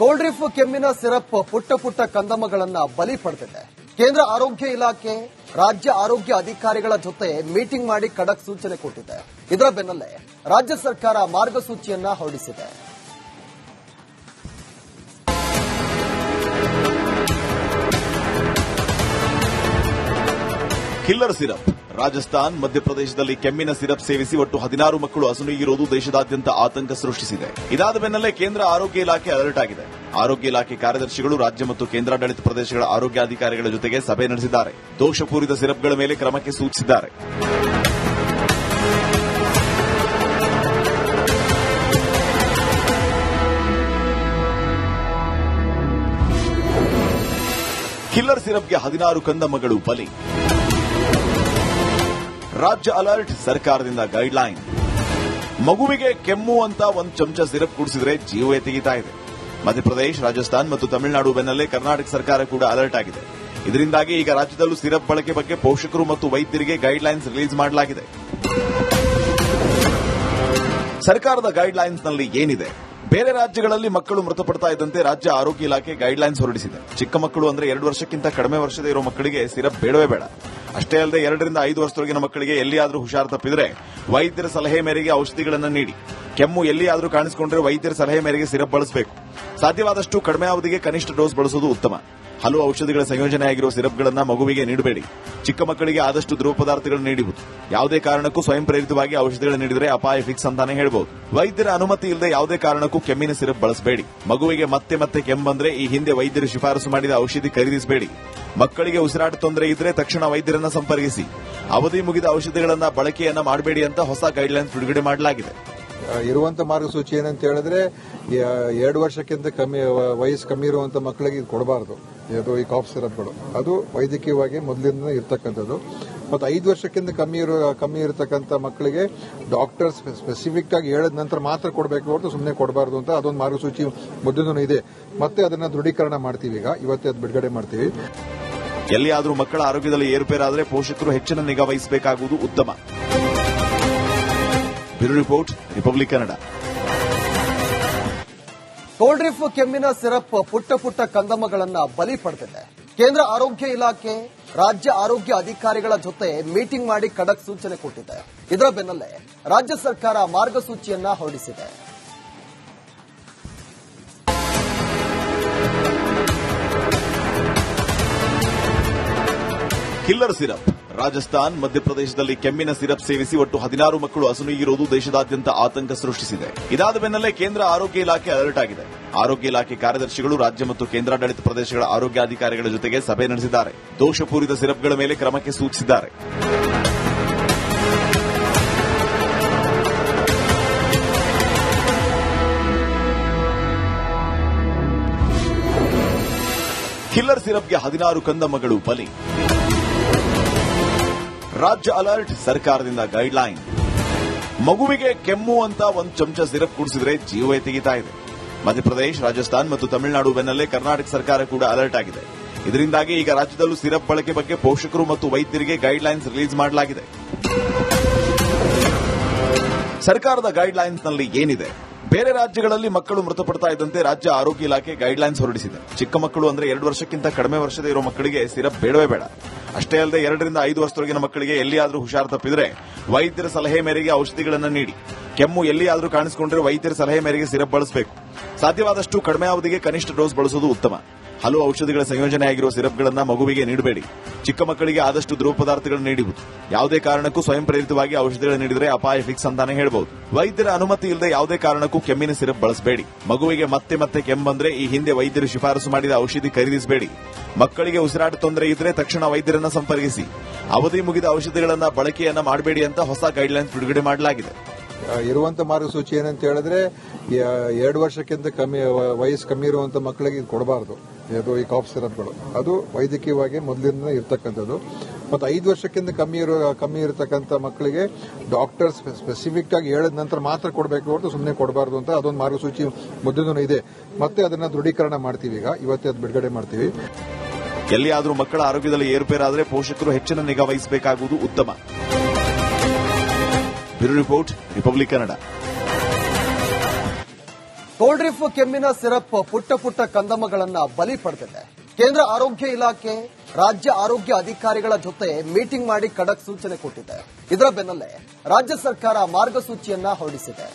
ಕೋಲ್ಡ್ರಿಫ್ ಕೆಮ್ಮಿನ ಸಿರಪ್ ಪುಟ್ಟ ಪುಟ್ಟ ಕಂದಮಗಳನ್ನ ಬಲಿ ಪಡೆದಿದೆ. ಕೇಂದ್ರ ಆರೋಗ್ಯ ಇಲಾಖೆ, ರಾಜ್ಯ ಆರೋಗ್ಯ ಅಧಿಕಾರಿಗಳ ಜೊತೆ ಮೀಟಿಂಗ್ ಮಾಡಿ ಖಡಕ್ ಸೂಚನೆ ಕೊಟ್ಟಿದೆ. ಇದರ ಬೆನ್ನಲ್ಲೇ ರಾಜ್ಯ ಸರ್ಕಾರ ಮಾರ್ಗಸೂಚಿಯನ್ನ ಹೊರಡಿಸಿದೆ. ಕಿಲ್ಲರ್ ಸಿರಪ್ ರಾಜಸ್ಥಾನ್, ಮಧ್ಯಪ್ರದೇಶದಲ್ಲಿ ಕೆಮ್ಮಿನ ಸಿರಪ್ ಸೇವಿಸಿ ಒಟ್ಟು ಹದಿನಾರು ಮಕ್ಕಳು ಅಸುನೀಗಿರುವುದು ದೇಶದಾದ್ಯಂತ ಆತಂಕ ಸೃಷ್ಟಿಸಿದೆ. ಇದಾದ ಬೆನ್ನಲ್ಲೇ ಕೇಂದ್ರ ಆರೋಗ್ಯ ಇಲಾಖೆ ಅಲರ್ಟ್ ಆಗಿದೆ. ಆರೋಗ್ಯ ಇಲಾಖೆ ಕಾರ್ಯದರ್ಶಿಗಳು ರಾಜ್ಯ ಮತ್ತು ಕೇಂದ್ರಾಡಳಿತ ಪ್ರದೇಶಗಳ ಆರೋಗ್ಯಾಧಿಕಾರಿಗಳ ಜೊತೆಗೆ ಸಭೆ ನಡೆಸಿದ್ದಾರೆ. ದೋಷಪೂರಿತ ಸಿರಪ್ಗಳ ಮೇಲೆ ಕ್ರಮಕ್ಕೆ ಸೂಚಿಸಿದ್ದಾರೆ. ಕಿಲ್ಲರ್ ಸಿರಪ್ಗೆ ಹದಿನಾರು ಕಂದಮ್ಮಗಳು ಬಲಿ. ರಾಜ್ಯ ಅಲರ್ಟ್ ಸರ್ಕಾರದಿಂದ ಗೈಡ್ಲೈನ್. ಮಗುವಿಗೆ ಕೆಮ್ಮು ಅಂತ ಒಂದು ಚಮಚ ಸಿರಪ್ ಕುಡಿಸಿದ್ರೆ ಜೀವವೇ ತೆಗಿತಾ ಇದೆ. ಮಧ್ಯಪ್ರದೇಶ, ರಾಜಸ್ಥಾನ್ ಮತ್ತು ತಮಿಳುನಾಡು ಬೆನ್ನಲ್ಲೇ ಕರ್ನಾಟಕ ಸರ್ಕಾರ ಕೂಡ ಅಲರ್ಟ್ ಆಗಿದೆ. ಇದರಿಂದಾಗಿ ಈಗ ರಾಜ್ಯದಲ್ಲೂ ಸಿರಪ್ ಬಳಕೆ ಬಗ್ಗೆ ಪೋಷಕರು ಮತ್ತು ವೈದ್ಯರಿಗೆ ಗೈಡ್ಲೈನ್ಸ್ ರಿಲೀಸ್ ಮಾಡಲಾಗಿದೆ. ಸರ್ಕಾರದ ಗೈಡ್ಲೈನ್ಸ್ನಲ್ಲಿ ಏನಿದೆ? ಬೇರೆ ರಾಜ್ಯಗಳಲ್ಲಿ ಮಕ್ಕಳು ಮೃತಪಡ್ತಾ ಇದ್ದಂತೆ ರಾಜ್ಯ ಆರೋಗ್ಯ ಇಲಾಖೆ ಗೈಡ್ಲೈನ್ಸ್ ಹೊರಡಿಸಿದೆ. ಚಿಕ್ಕ ಮಕ್ಕಳು ಅಂದ್ರೆ ಎರಡು ವರ್ಷಕ್ಕಿಂತ ಕಡಿಮೆ ವರ್ಷದ ಇರೋ ಮಕ್ಕಳಿಗೆ ಸಿರಪ್ ಬೇಡವೇ ಬೇಡ. ಅಷ್ಟೇ ಅಲ್ಲದೆ ಎರಡರಿಂದ ಐದು ವರ್ಷದೊಳಗಿನ ಮಕ್ಕಳಿಗೆ ಎಲ್ಲಿಯಾದರೂ ಹುಷಾರು ತಪ್ಪಿದ್ರೆ ವೈದ್ಯರ ಸಲಹೆ ಮೇರೆಗೆ ಔಷಧಿಗಳನ್ನು ನೀಡಿ. ಕೆಮ್ಮು ಎಲ್ಲಿಯಾದರೂ ಕಾಣಿಸಿಕೊಂಡ್ರೆ ವೈದ್ಯರ ಸಲಹೆ ಮೇರೆಗೆ ಸಿರಪ್ ಬಳಸಬೇಕು. ಸಾಧ್ಯವಾದಷ್ಟು ಕಡಿಮೆ ಅವಧಿಗೆ ಕನಿಷ್ಠ ಡೋಸ್ ಬಳಸುವುದು ಉತ್ತಮ. ಹಲವು ಔಷಧಿಗಳ ಸಂಯೋಜನೆಯಾಗಿರುವ ಸಿರಪ್ಗಳನ್ನು ಮಗುವಿಗೆ ನೀಡಬೇಡಿ. ಚಿಕ್ಕ ಮಕ್ಕಳಿಗೆ ಆದಷ್ಟು ದ್ರವ ಪದಾರ್ಥಗಳನ್ನು ನೀಡುವುದು ಯಾವುದೇ ಕಾರಣಕ್ಕೂ ಸ್ವಯಂ ಪ್ರೇರಿತವಾಗಿ ಔಷಧಿಗಳನ್ನು ನೀಡಿದರೆ ಅಪಾಯ ಫಿಕ್ಸ್ ಅಂತಾನೆ ಹೇಳಬಹುದು ವೈದ್ಯರ ಅನುಮತಿ ಇಲ್ಲದೆ ಯಾವುದೇ ಕಾರಣಕ್ಕೂ ಕೆಮ್ಮಿನ ಸಿರಪ್ ಬಳಸಬೇಡಿ. ಮಗುವಿಗೆ ಮತ್ತೆ ಮತ್ತೆ ಕೆಮ್ಮು ಬಂದ್ರೆ ಈ ಹಿಂದೆ ವೈದ್ಯರು ಶಿಫಾರಸು ಮಾಡಿದ ಔಷಧಿ ಖರೀದಿಸಬೇಡಿ. ಮಕ್ಕಳಿಗೆ ಉಸಿರಾಟ ತೊಂದರೆ ಇದ್ರೆ ತಕ್ಷಣ ವೈದ್ಯರನ್ನ ಸಂಪರ್ಕಿಸಿ. ಅವಧಿ ಮುಗಿದ ಔಷಧಿಗಳನ್ನ ಬಳಕೆಯನ್ನ ಮಾಡಬೇಡಿ ಅಂತ ಹೊಸ ಗೈಡ್ಲೈನ್ಸ್ ಬಿಡುಗಡೆ ಮಾಡಲಾಗಿದೆ. ಇರುವಂತ ಮಾರ್ಗಸೂಚಿ ಏನಂತ ಹೇಳಿದ್ರೆ ಎರಡು ವರ್ಷಕ್ಕಿಂತ ಕಮ್ಮಿ ವಯಸ್ಸು ಕಮ್ಮಿ ಇರುವಂತ ಮಕ್ಕಳಿಗೆ ಇದು ಕೊಡಬಾರದು. ಅದು ಈ ಕಾಫ್ ಸಿರಪ್ಗಳು ಅದು ವೈದ್ಯಕೀಯವಾಗಿ ಮೊದಲಿಂದ ಇರ್ತಕ್ಕಂಥದ್ದು. ಮತ್ತು ಐದು ವರ್ಷಕ್ಕಿಂತ ಕಮ್ಮಿ ಇರೋ, ಕಮ್ಮಿ ಇರತಕ್ಕಂಥ ಮಕ್ಕಳಿಗೆ ಡಾಕ್ಟರ್ ಸ್ಪೆಸಿಫಿಕ್ ಆಗಿ ಹೇಳಿದ ನಂತರ ಮಾತ್ರ ಕೊಡಬೇಕು ಹೊರತು ಸುಮ್ಮನೆ ಕೊಡಬಾರದು ಅಂತ ಅದೊಂದು ಮಾರ್ಗಸೂಚಿ ಮೊದಲು ಇದೆ. ಮತ್ತೆ ಅದನ್ನ ದೃಢೀಕರಣ ಮಾಡ್ತೀವಿ ಈಗ. ಇವತ್ತೇ ಅದು ಬಿಡುಗಡೆ ಮಾಡ್ತೀವಿ. ಎಲ್ಲಿಯಾದರೂ ಮಕ್ಕಳ ಆರೋಗ್ಯದಲ್ಲಿ ಏರುಪೇರಾದರೆ ಪೋಷಕರು ಹೆಚ್ಚಿನ ನಿಗಾ ವಹಿಸಬೇಕಾಗುವುದು ಉತ್ತಮ. Bureau report republic Kannada Coldrif ಕೆಮ್ಮಿನ syrup ಪುಟ್ಟ ಪುಟ್ಟ ಕಂದಮಗಳನ್ನ ಬಲಿ ಪಡೆದಿದೆ. ಕೇಂದ್ರ ಆರೋಗ್ಯ ಇಲಾಖೆ ರಾಜ್ಯ ಆರೋಗ್ಯ ಅಧಿಕಾರಿಗಳ ಜೊತೆ ಮೀಟಿಂಗ್ ಮಾಡಿ ಖಡಕ್ ಸೂಚನೆ ಕೊಟ್ಟಿದೆ. ಇದರ ಬೆನ್ನಲ್ಲೇ ರಾಜ್ಯ ಸರ್ಕಾರ ಮಾರ್ಗಸೂಚಿಯನ್ನ ಹೊರಡಿಸಿದೆ. ಕಿಲ್ಲರ್ ಸಿರಪ್ ರಾಜಸ್ಥಾನ್, ಮಧ್ಯಪ್ರದೇಶದಲ್ಲಿ ಕೆಮ್ಮಿನ ಸಿರಪ್ ಸೇವಿಸಿ ಒಟ್ಟು ಹದಿನಾರು ಮಕ್ಕಳು ಅಸುನೀಗಿರುವುದು ದೇಶದಾದ್ಯಂತ ಆತಂಕ ಸೃಷ್ಟಿಸಿದೆ. ಇದಾದ ಬೆನ್ನಲ್ಲೇ ಕೇಂದ್ರ ಆರೋಗ್ಯ ಇಲಾಖೆ ಅಲರ್ಟ್ ಆಗಿದೆ. ಆರೋಗ್ಯ ಇಲಾಖೆ ಕಾರ್ಯದರ್ಶಿಗಳು ರಾಜ್ಯ ಮತ್ತು ಕೇಂದ್ರಾಡಳಿತ ಪ್ರದೇಶಗಳ ಆರೋಗ್ಯಾಧಿಕಾರಿಗಳ ಜೊತೆಗೆ ಸಭೆ ನಡೆಸಿದ್ದಾರೆ. ದೋಷಪೂರಿತ ಸಿರಪ್ಗಳ ಮೇಲೆ ಕ್ರಮಕ್ಕೆ ಸೂಚಿಸಿದ್ದಾರೆ. ಕಿಲ್ಲರ್ ಸಿರಪ್ಗೆ ಹದಿನಾರು ಕಂದಮ್ಮಗಳು ಬಲಿ. ರಾಜ್ಯ ಅಲರ್ಟ್, ಸರ್ಕಾರದಿಂದ ಗೈಡ್ಲೈನ್. ಮಗುವಿಗೆ ಕೆಮ್ಮು ಅಂತ ಒಂದು ಚಮಚ ಸಿರಪ್ ಕುಡಿಸಿದ್ರೆ ಜೀವವೇ ತೆಗಿತಾ ಇದೆ. ಮಧ್ಯಪ್ರದೇಶ, ರಾಜಸ್ಥಾನ್ ಮತ್ತು ತಮಿಳುನಾಡು ಬೆನ್ನಲ್ಲೇ ಕರ್ನಾಟಕ ಸರ್ಕಾರ ಕೂಡ ಅಲರ್ಟ್ ಆಗಿದೆ. ಇದರಿಂದಾಗಿ ಈಗ ರಾಜ್ಯದಲ್ಲೂ ಸಿರಪ್ ಬಳಕೆ ಬಗ್ಗೆ ಪೋಷಕರು ಮತ್ತು ವೈದ್ಯರಿಗೆ ಗೈಡ್ಲೈನ್ಸ್ ರಿಲೀಸ್ ಮಾಡಲಾಗಿದೆ. ಸರ್ಕಾರದ ಗೈಡ್ಲೈನ್ಸ್ನಲ್ಲಿ ಏನಿದೆ? ಬೇರೆ ರಾಜ್ಯಗಳಲ್ಲಿ ಮಕ್ಕಳು ಮೃತಪಡ್ತಾ ಇದ್ದಂತೆ ರಾಜ್ಯ ಆರೋಗ್ಯ ಇಲಾಖೆ ಗೈಡ್ಲೈನ್ಸ್ ಹೊರಡಿಸಿದೆ. ಚಿಕ್ಕ ಮಕ್ಕಳು ಅಂದ್ರೆ ಎರಡು ವರ್ಷಕ್ಕಿಂತ ಕಡಿಮೆ ವರ್ಷದ ಇರೋ ಮಕ್ಕಳಿಗೆ ಸಿರಪ್ ಬೇಡವೇ ಬೇಡ. ಅಷ್ಟೇ ಅಲ್ಲದೆ ಎರಡರಿಂದ ಐದು ವರ್ಷದೊಳಗಿನ ಮಕ್ಕಳಿಗೆ ಎಲ್ಲಿಯಾದರೂ ಹುಷಾರು ತಪ್ಪಿದ್ರೆ ವೈದ್ಯರ ಸಲಹೆ ಮೇರೆಗೆ ಔಷಧಿಗಳನ್ನು ನೀಡಿ. ಕೆಮ್ಮು ಎಲ್ಲಿಯಾದರೂ ಕಾಣಿಸಿಕೊಂಡ್ರೆ ವೈದ್ಯರ ಸಲಹೆ ಮೇರೆಗೆ ಸಿರಪ್ ಬಳಸಬೇಕು. ಸಾಧ್ಯವಾದಷ್ಟು ಕಡಿಮೆ ಅವಧಿಗೆ ಕನಿಷ್ಠ ಡೋಸ್ ಬಳಸುವುದು ಉತ್ತಮ. ಹಲವು ಔಷಧಿಗಳ ಸಂಯೋಜನೆಯಾಗಿರುವ ಸಿರಪ್ಗಳನ್ನು ಮಗುವಿಗೆ ನೀಡಬೇಡಿ. ಚಿಕ್ಕ ಮಕ್ಕಳಿಗೆ ಆದಷ್ಟು ದ್ರವ ಪದಾರ್ಥಗಳನ್ನು ನೀಡುವುದು ಯಾವುದೇ ಕಾರಣಕ್ಕೂ ಸ್ವಯಂ ಪ್ರೇರಿತವಾಗಿ ಔಷಧಿಗಳನ್ನು ನೀಡಿದರೆ ಅಪಾಯ ಫಿಕ್ಸ್ ಅಂತಾನೆ ಹೇಳಬಹುದು. ವೈದ್ಯರ ಅನುಮತಿ ಇಲ್ಲದೆ ಯಾವುದೇ ಕಾರಣಕ್ಕೂ ಕೆಮ್ಮಿನ ಸಿರಪ್ ಬಳಸಬೇಡಿ. ಮಗುವಿಗೆ ಮತ್ತೆ ಮತ್ತೆ ಕೆಮ್ಮು ಬಂದ್ರೆ ಈ ಹಿಂದೆ ವೈದ್ಯರು ಶಿಫಾರಸು ಮಾಡಿದ ಔಷಧಿ ಖರೀದಿಸಬೇಡಿ. ಮಕ್ಕಳಿಗೆ ಉಸಿರಾಟ ತೊಂದರೆ ಇದ್ರೆ ತಕ್ಷಣ ವೈದ್ಯರನ್ನ ಸಂಪರ್ಕಿಸಿ. ಅವಧಿ ಮುಗಿದ ಔಷಧಿಗಳನ್ನ ಬಳಕೆಯನ್ನ ಮಾಡಬೇಡಿ ಅಂತ ಹೊಸ ಗೈಡ್ಲೈನ್ಸ್ ಬಿಡುಗಡೆ ಮಾಡಲಾಗಿದೆ. ಇರುವಂತ ಮಾರ್ಗಸೂಚಿ ಏನಂತ ಹೇಳಿದ್ರೆ ಎರಡು ವರ್ಷಕ್ಕಿಂತ ಕಮ್ಮಿ ವಯಸ್ಸು ಕಮ್ಮಿ ಇರುವಂತ ಮಕ್ಕಳಿಗೆ ಕೊಡಬಾರದು. ಇದು ಈ ಕಾಫ್ ಸಿರಪ್ಗಳು ಅದು ವೈದ್ಯಕೀಯವಾಗಿ ಮೊದಲಿಂದ ಇರ್ತಕ್ಕಂಥದ್ದು. ಮತ್ತು ಐದು ವರ್ಷಕ್ಕಿಂತ ಕಮ್ಮಿ ಇರೋ, ಕಮ್ಮಿ ಇರತಕ್ಕಂಥ ಮಕ್ಕಳಿಗೆ ಡಾಕ್ಟರ್ ಸ್ಪೆಸಿಫಿಕ್ ಆಗಿ ಹೇಳಿದ ನಂತರ ಮಾತ್ರ ಕೊಡಬೇಕು ಹೊರತು ಸುಮ್ಮನೆ ಕೊಡಬಾರ್ದು ಅಂತ ಅದೊಂದು ಮಾರ್ಗಸೂಚಿ ಮೊದಲಿನ ಇದೆ. ಮತ್ತೆ ಅದನ್ನ ದೃಢೀಕರಣ ಮಾಡ್ತೀವಿ ಈಗ. ಇವತ್ತೇ ಅದು ಬಿಡುಗಡೆ ಮಾಡ್ತೀವಿ. ಎಲ್ಲಿಯಾದರೂ ಮಕ್ಕಳ ಆರೋಗ್ಯದಲ್ಲಿ ಏರುಪೇರಾದರೆ ಪೋಷಕರು ಹೆಚ್ಚಿನ ನಿಗಾ ವಹಿಸಬೇಕಾಗುವುದು ಉತ್ತಮ. Bureau report, republic Kannada. Coldrif ಕೆಮ್ಮಿನ syrup ಪುಟ್ಟ ಪುಟ್ಟ ಕಂದಮಗಳನ್ನ ಬಲಿ ಪಡೆದಿದೆ. ಕೇಂದ್ರ ಆರೋಗ್ಯ ಇಲಾಖೆ, ರಾಜ್ಯ ಆರೋಗ್ಯ ಅಧಿಕಾರಿಗಳ ಜೊತೆ ಮೀಟಿಂಗ್ ಮಾಡಿ ಖಡಕ್ ಸೂಚನೆ ಕೊಟ್ಟಿದೆ. ಇದರ ಬೆನ್ನಲ್ಲೇ ರಾಜ್ಯ ಸರ್ಕಾರ ಮಾರ್ಗಸೂಚಿಯನ್ನ ಹೊರಡಿಸಿದೆ.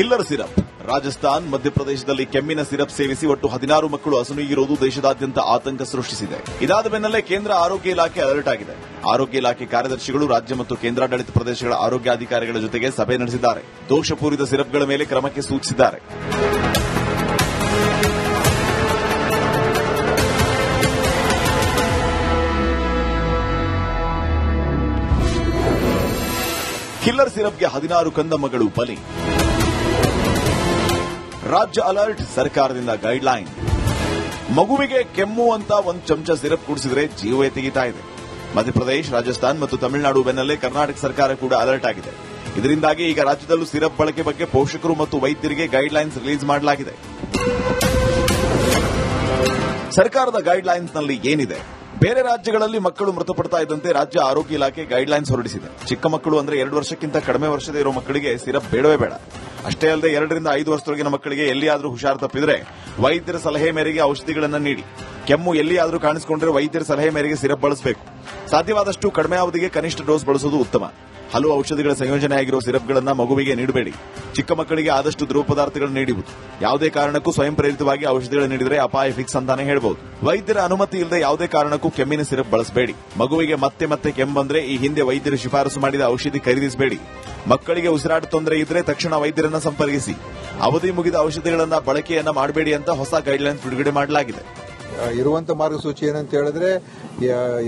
Killer syrup. ರಾಜಸ್ಥಾನ್, ಮಧ್ಯಪ್ರದೇಶದಲ್ಲಿ ಕೆಮ್ಮಿನ ಸಿರಪ್ ಸೇವಿಸಿ ಒಟ್ಟು ಹದಿನಾರು ಮಕ್ಕಳು ಅಸುನೀಗಿರುವುದು ದೇಶದಾದ್ಯಂತ ಆತಂಕ ಸೃಷ್ಟಿಸಿದೆ. ಇದಾದ ಬೆನ್ನಲ್ಲೇ ಕೇಂದ್ರ ಆರೋಗ್ಯ ಇಲಾಖೆ ಅಲರ್ಟ್ ಆಗಿದೆ. ಆರೋಗ್ಯ ಇಲಾಖೆ ಕಾರ್ಯದರ್ಶಿಗಳು ರಾಜ್ಯ ಮತ್ತು ಕೇಂದ್ರಾಡಳಿತ ಪ್ರದೇಶಗಳ ಆರೋಗ್ಯಾಧಿಕಾರಿಗಳ ಜೊತೆಗೆ ಸಭೆ ನಡೆಸಿದ್ದಾರೆ. ದೋಷಪೂರಿತ ಸಿರಪ್ಗಳ ಮೇಲೆ ಕ್ರಮಕ್ಕೆ ಸೂಚಿಸಿದ್ದಾರೆ. ಕಿಲ್ಲರ್ ಸಿರಪ್ಗೆ ಹದಿನಾರು ಕಂದಮ್ಮಗಳು ಬಲಿ. ರಾಜ್ಯ ಅಲರ್ಟ್ ಸರ್ಕಾರದಿಂದ ಗೈಡ್ಲೈನ್. ಮಗುವಿಗೆ ಕೆಮ್ಮು ಅಂತ ಒಂದು ಚಮಚ ಸಿರಪ್ ಕುಡಿಸಿದ್ರೆ ಜೀವವೇ ತೆಗಿತಾ ಇದೆ. ಮಧ್ಯಪ್ರದೇಶ, ರಾಜಸ್ಥಾನ್ ಮತ್ತು ತಮಿಳುನಾಡು ಬೆನ್ನಲ್ಲೇ ಕರ್ನಾಟಕ ಸರ್ಕಾರ ಕೂಡ ಅಲರ್ಟ್ ಆಗಿದೆ. ಇದರಿಂದಾಗಿ ಈಗ ರಾಜ್ಯದಲ್ಲೂ ಸಿರಪ್ ಬಳಕೆ ಬಗ್ಗೆ ಪೋಷಕರು ಮತ್ತು ವೈದ್ಯರಿಗೆ ಗೈಡ್ಲೈನ್ಸ್ ರಿಲೀಸ್ ಮಾಡಲಾಗಿದೆ. ಸರ್ಕಾರದ ಗೈಡ್ಲೈನ್ಸ್ನಲ್ಲಿ ಏನಿದೆ? ಬೇರೆ ರಾಜ್ಯಗಳಲ್ಲಿ ಮಕ್ಕಳು ಮೃತಪಡ್ತಾ ಇದ್ದಂತೆ ರಾಜ್ಯ ಆರೋಗ್ಯ ಇಲಾಖೆ ಗೈಡ್ಲೈನ್ಸ್ ಹೊರಡಿಸಿದೆ. ಚಿಕ್ಕ ಮಕ್ಕಳು ಅಂದ್ರೆ ಎರಡು ವರ್ಷಕ್ಕಿಂತ ಕಡಿಮೆ ವರ್ಷದ ಇರೋ ಮಕ್ಕಳಿಗೆ ಸಿರಪ್ ಬೇಡವೇ ಬೇಡ. ಅಷ್ಟೇ ಅಲ್ಲದೆ ಎರಡರಿಂದ ಐದು ವರ್ಷದೊಳಗಿನ ಮಕ್ಕಳಿಗೆ ಎಲ್ಲಿಯಾದರೂ ಹುಷಾರು ತಪ್ಪಿದ್ರೆ ವೈದ್ಯರ ಸಲಹೆ ಮೇರೆಗೆ ಔಷಧಿಗಳನ್ನು ನೀಡಿ. ಕೆಮ್ಮು ಎಲ್ಲಿಯಾದರೂ ಕಾಣಿಸಿಕೊಂಡ್ರೆ ವೈದ್ಯರ ಸಲಹೆ ಮೇರೆಗೆ ಸಿರಪ್ ಬಳಸಬೇಕು. ಸಾಧ್ಯವಾದಷ್ಟು ಕಡಿಮೆ ಅವಧಿಗೆ ಕನಿಷ್ಠ ಡೋಸ್ ಬಳಸುವುದು ಉತ್ತಮ. ಹಲವು ಔಷಧಿಗಳ ಸಂಯೋಜನೆ ಆಗಿರೋ ಸಿರಪ್ಗಳನ್ನು ಮಗುವಿಗೆ ನೀಡಬೇಡಿ. ಚಿಕ್ಕ ಮಕ್ಕಳಿಗೆ ಆದಷ್ಟು ದ್ರವ ಪದಾರ್ಥಗಳನ್ನು ನೀಡುವುದು ಯಾವುದೇ ಕಾರಣಕ್ಕೂ ಸ್ವಯಂ ಪ್ರೇರಿತವಾಗಿ ಔಷಧಿಗಳನ್ನು ನೀಡಿದರೆ ಅಪಾಯ ಫಿಕ್ಸ್ ಅಂತಾನೆ ಹೇಳಬಹುದು ವೈದ್ಯರ ಅನುಮತಿ ಇಲ್ಲದೆ ಯಾವುದೇ ಕಾರಣಕ್ಕೂ ಕೆಮ್ಮಿನ ಸಿರಪ್ ಬಳಸಬೇಡಿ. ಮಗುವಿಗೆ ಮತ್ತೆ ಮತ್ತೆ ಕೆಮ್ಮು ಬಂದ್ರೆ ಈ ಹಿಂದೆ ವೈದ್ಯರು ಶಿಫಾರಸು ಮಾಡಿದ ಔಷಧಿ ಖರೀದಿಸಬೇಡಿ. ಮಕ್ಕಳಿಗೆ ಉಸಿರಾಟ ತೊಂದರೆ ಇದ್ರೆ ತಕ್ಷಣ ವೈದ್ಯರನ್ನ ಸಂಪರ್ಕಿಸಿ. ಅವಧಿ ಮುಗಿದ ಔಷಧಿಗಳನ್ನ ಬಳಕೆಯನ್ನ ಮಾಡಬೇಡಿ ಅಂತ ಹೊಸ ಗೈಡ್ಲೈನ್ಸ್ ಬಿಡುಗಡೆ ಮಾಡಲಾಗಿದೆ. ಇರುವಂತ ಮಾರ್ಗಸೂಚಿ ಏನಂತ ಹೇಳಿದ್ರೆ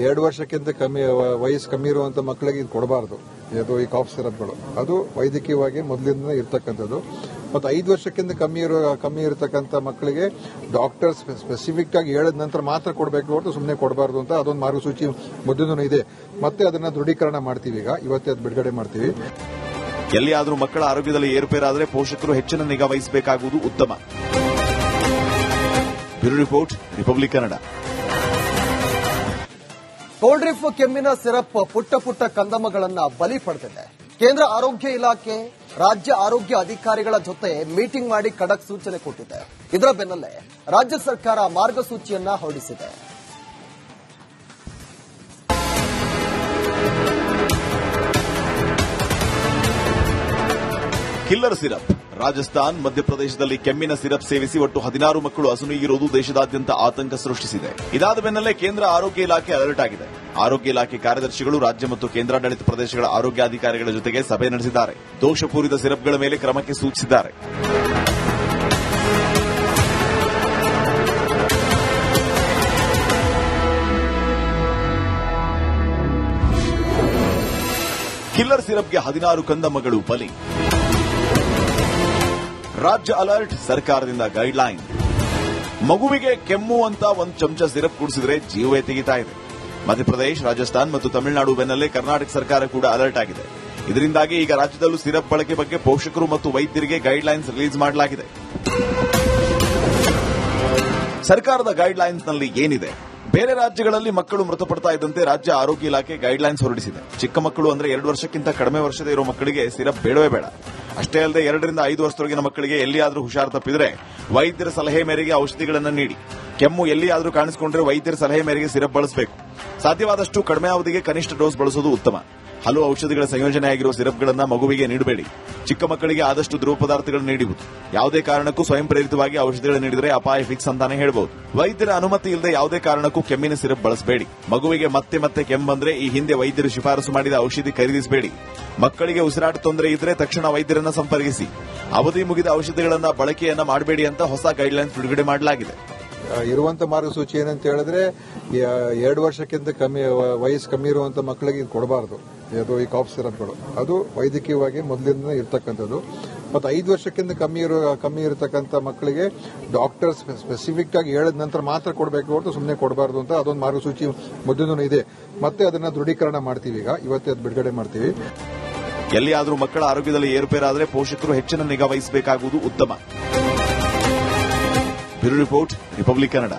ಎರಡು ವರ್ಷಕ್ಕಿಂತ ಕಮ್ಮಿ ವಯಸ್ಸು ಕಮ್ಮಿ ಇರುವಂತ ಮಕ್ಕಳಿಗೆ ಇದು ಕೊಡಬಾರದು. ಇದು ಈ ಕಾಫ್ ಸಿರಪ್ಗಳು ಅದು ವೈದ್ಯಕೀಯವಾಗಿ ಮೊದಲಿಂದ ಇರ್ತಕ್ಕಂಥದ್ದು. ಮತ್ತು ಐದು ವರ್ಷಕ್ಕಿಂತ ಕಮ್ಮಿ ಇರೋ, ಕಮ್ಮಿ ಇರತಕ್ಕಂಥ ಮಕ್ಕಳಿಗೆ ಡಾಕ್ಟರ್ ಸ್ಪೆಸಿಫಿಕ್ ಆಗಿ ಹೇಳಿದ ನಂತರ ಮಾತ್ರ ಕೊಡಬೇಕು ಹೊರತು ಸುಮ್ಮನೆ ಕೊಡಬಾರ್ದು ಅಂತ ಅದೊಂದು ಮಾರ್ಗಸೂಚಿ ಮೊದಲು ಇದೆ. ಮತ್ತೆ ಅದನ್ನ ದೃಢೀಕರಣ ಮಾಡ್ತೀವಿ ಈಗ. ಇವತ್ತೇ ಅದು ಬಿಡುಗಡೆ ಮಾಡ್ತೀವಿ. ಎಲ್ಲಿಯಾದರೂ ಮಕ್ಕಳ ಆರೋಗ್ಯದಲ್ಲಿ ಏರುಪೇರಾದರೆ ಪೋಷಕರು ಹೆಚ್ಚಿನ ನಿಗಾ ವಹಿಸಬೇಕಾಗುವುದು ಉತ್ತಮ. Report, Republic Kannada. ಕೋಲ್ಡ್ರಿಫ್ ಕೆಮ್ಮಿನ ಸಿರಪ್ ಪುಟ್ಟ ಪುಟ್ಟ ಕಂದಮಗಳನ್ನ ಬಲಿ ಪಡೆದಿದೆ. ಕೇಂದ್ರ ಆರೋಗ್ಯ ಇಲಾಖೆ, ರಾಜ್ಯ ಆರೋಗ್ಯ ಅಧಿಕಾರಿಗಳ ಜೊತೆ ಮೀಟಿಂಗ್ ಮಾಡಿ ಖಡಕ್ ಸೂಚನೆ ಕೊಟ್ಟಿದೆ. ಇದರ ಬೆನ್ನಲ್ಲೇ ರಾಜ್ಯ ಸರ್ಕಾರ ಮಾರ್ಗಸೂಚಿಯನ್ನ ಹೊರಡಿಸಿದೆ. ಕಿಲ್ಲರ್ ಸಿರಪ್ ರಾಜಸ್ಥಾನ್, ಮಧ್ಯಪ್ರದೇಶದಲ್ಲಿ ಕೆಮ್ಮಿನ ಸಿರಪ್ ಸೇವಿಸಿ ಒಟ್ಟು ಹದಿನಾರು ಮಕ್ಕಳು ಅಸುನೀಗಿರುವುದು ದೇಶದಾದ್ಯಂತ ಆತಂಕ ಸೃಷ್ಟಿಸಿದೆ. ಇದಾದ ಬೆನ್ನಲ್ಲೇ ಕೇಂದ್ರ ಆರೋಗ್ಯ ಇಲಾಖೆ ಅಲರ್ಟ್ ಆಗಿದೆ. ಆರೋಗ್ಯ ಇಲಾಖೆ ಕಾರ್ಯದರ್ಶಿಗಳು ರಾಜ್ಯ ಮತ್ತು ಕೇಂದ್ರಾಡಳಿತ ಪ್ರದೇಶಗಳ ಆರೋಗ್ಯಾಧಿಕಾರಿಗಳ ಜೊತೆಗೆ ಸಭೆ ನಡೆಸಿದ್ದಾರೆ. ದೋಷಪೂರಿತ ಸಿರಪ್ಗಳ ಮೇಲೆ ಕ್ರಮಕ್ಕೆ ಸೂಚಿಸಿದ್ದಾರೆ. ಕಿಲ್ಲರ್ ಸಿರಪ್ಗೆ ಹದಿನಾರು ಕಂದಮ್ಮಗಳು ಬಲಿ. ರಾಜ್ಯ ಅಲರ್ಟ್ ಸರ್ಕಾರದಿಂದ ಗೈಡ್ಲೈನ್. ಮಗುವಿಗೆ ಕೆಮ್ಮು ಅಂತ ಒಂದು ಚಮಚ ಸಿರಪ್ ಕುಡಿಸಿದ್ರೆ ಜೀವವೇ ತೆಗಿತಾ ಇದೆ. ಮಧ್ಯಪ್ರದೇಶ, ರಾಜಸ್ಥಾನ್ ಮತ್ತು ತಮಿಳುನಾಡು ಬೆನ್ನಲ್ಲೇ ಕರ್ನಾಟಕ ಸರ್ಕಾರ ಕೂಡ ಅಲರ್ಟ್ ಆಗಿದೆ. ಇದರಿಂದಾಗಿ ಈಗ ರಾಜ್ಯದಲ್ಲೂ ಸಿರಪ್ ಬಳಕೆ ಬಗ್ಗೆ ಪೋಷಕರು ಮತ್ತು ವೈದ್ಯರಿಗೆ ಗೈಡ್ಲೈನ್ಸ್ ರಿಲೀಸ್ ಮಾಡಲಾಗಿದೆ. ಸರ್ಕಾರದ ಗೈಡ್ಲೈನ್ಸ್ನಲ್ಲಿ ಏನಿದೆ? ಬೇರೆ ರಾಜ್ಯಗಳಲ್ಲಿ ಮಕ್ಕಳು ಮೃತಪಡ್ತಾ ಇದ್ದಂತೆ ರಾಜ್ಯ ಆರೋಗ್ಯ ಇಲಾಖೆ ಗೈಡ್ಲೈನ್ಸ್ ಹೊರಡಿಸಿದೆ. ಚಿಕ್ಕ ಮಕ್ಕಳು ಅಂದ್ರೆ ಎರಡು ವರ್ಷಕ್ಕಿಂತ ಕಡಿಮೆ ವರ್ಷದ ಇರೋ ಮಕ್ಕಳಿಗೆ ಸಿರಪ್ ಬೇಡವೇ ಬೇಡ. ಅಷ್ಟೇ ಅಲ್ಲದೆ ಎರಡರಿಂದ ಐದು ವರ್ಷದೊಳಗಿನ ಮಕ್ಕಳಿಗೆ ಎಲ್ಲಿಯಾದರೂ ಹುಷಾರು ತಪ್ಪಿದ್ರೆ ವೈದ್ಯರ ಸಲಹೆ ಮೇರೆಗೆ ಔಷಧಿಗಳನ್ನು ನೀಡಿ. ಕೆಮ್ಮು ಎಲ್ಲಿಯಾದರೂ ಕಾಣಿಸಿಕೊಂಡ್ರೆ ವೈದ್ಯರ ಸಲಹೆ ಮೇರೆಗೆ ಸಿರಪ್ ಬಳಸಬೇಕು. ಸಾಧ್ಯವಾದಷ್ಟು ಕಡಿಮೆ ಅವಧಿಗೆ ಕನಿಷ್ಠ ಡೋಸ್ ಬಳಸುವುದು ಉತ್ತಮ. ಹಲವು ಔಷಧಿಗಳ ಸಂಯೋಜನೆ ಆಗಿರುವ ಸಿರಪ್ಗಳನ್ನು ಮಗುವಿಗೆ ನೀಡಬೇಡಿ. ಚಿಕ್ಕ ಮಕ್ಕಳಿಗೆ ಆದಷ್ಟು ದ್ರವ ಪದಾರ್ಥಗಳನ್ನು ನೀಡುವುದು ಯಾವುದೇ ಕಾರಣಕ್ಕೂ ಸ್ವಯಂ ಪ್ರೇರಿತವಾಗಿ ಔಷಧಿಗಳನ್ನು ನೀಡಿದರೆ ಅಪಾಯ ಫಿಕ್ಸ್ ಅಂತಾನೆ ಹೇಳಬಹುದು ವೈದ್ಯರ ಅನುಮತಿ ಇಲ್ಲದೆ ಯಾವುದೇ ಕಾರಣಕ್ಕೂ ಕೆಮ್ಮಿನ ಸಿರಪ್ ಬಳಸಬೇಡಿ. ಮಗುವಿಗೆ ಮತ್ತೆ ಮತ್ತೆ ಕೆಮ್ಮು ಬಂದ್ರೆ ಈ ಹಿಂದೆ ವೈದ್ಯರು ಶಿಫಾರಸು ಮಾಡಿದ ಔಷಧಿ ಖರೀದಿಸಬೇಡಿ. ಮಕ್ಕಳಿಗೆ ಉಸಿರಾಟ ತೊಂದರೆ ಇದ್ರೆ ತಕ್ಷಣ ವೈದ್ಯರನ್ನು ಸಂಪರ್ಕಿಸಿ. ಅವಧಿ ಮುಗಿದ ಔಷಧಿಗಳನ್ನು ಬಳಕೆಯನ್ನು ಮಾಡಬೇಡಿ ಅಂತ ಹೊಸ ಗೈಡ್ಲೈನ್ಸ್ ಬಿಡುಗಡೆ ಮಾಡಲಾಗಿದೆ. ಇರುವಂತ ಮಾರ್ಗಸೂಚಿ ಏನಂತ ಹೇಳಿದ್ರೆ ಎರಡು ವರ್ಷಕ್ಕಿಂತ ಕಮ್ಮಿ ವಯಸ್ಸು ಕಮ್ಮಿ ಇರುವಂತ ಮಕ್ಕಳಿಗೆ ಕೊಡಬಾರದು. ಇದು ಈ ಕಾಫ್ ಸಿರಪ್ಗಳು. ಅದು ವೈದ್ಯಕೀಯವಾಗಿ ಮೊದಲಿಂದ ಇರ್ತಕ್ಕಂಥದ್ದು. ಮತ್ತು ಐದು ವರ್ಷಕ್ಕಿಂತ ಕಮ್ಮಿ ಇರೋ, ಕಮ್ಮಿ ಇರತಕ್ಕಂಥ ಮಕ್ಕಳಿಗೆ ಡಾಕ್ಟರ್ ಸ್ಪೆಸಿಫಿಕ್ ಆಗಿ ಹೇಳಿದ ನಂತರ ಮಾತ್ರ ಕೊಡಬೇಕು ಹೊರತು ಸುಮ್ಮನೆ ಕೊಡಬಾರ್ದು ಅಂತ ಅದೊಂದು ಮಾರ್ಗಸೂಚಿ ಮೊದಲು ಇದೆ. ಮತ್ತೆ ಅದನ್ನ ದೃಢೀಕರಣ ಮಾಡ್ತೀವಿ ಈಗ. ಇವತ್ತೇ ಅದು ಬಿಡುಗಡೆ ಮಾಡ್ತೀವಿ. ಎಲ್ಲಿಯಾದರೂ ಮಕ್ಕಳ ಆರೋಗ್ಯದಲ್ಲಿ ಏರುಪೇರಾದರೆ ಪೋಷಕರು ಹೆಚ್ಚಿನ ನಿಗಾ ವಹಿಸಬೇಕಾಗುವುದು ಉತ್ತಮ. Bureau report, republic Kannada.